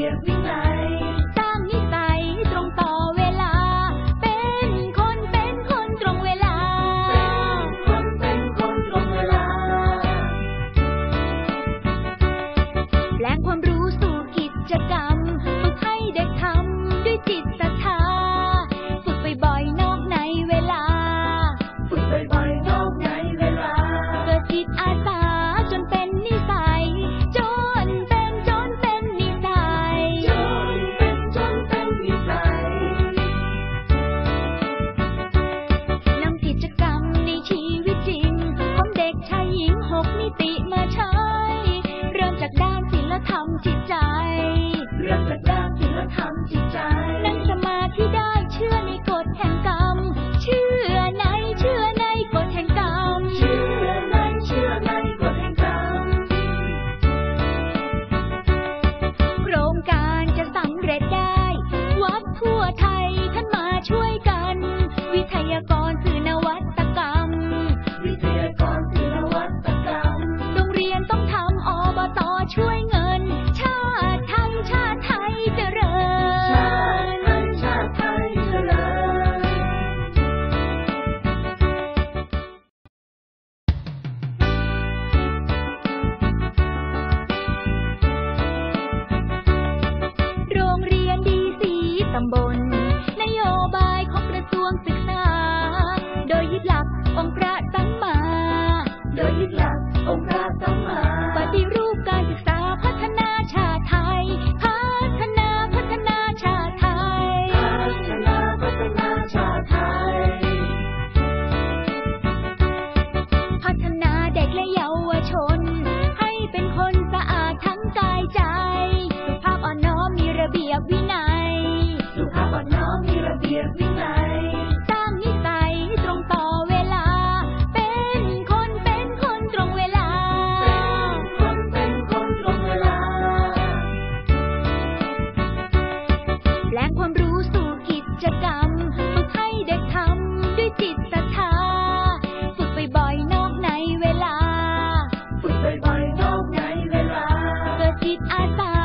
รียกวินัยตามตรงต่อเวลา เป็นคนเป็นคนตรงเวลา คนเป็นคนตรงเวลา แปลงความรู้สู่กิจกรรม 我躺几张 on success. i advice.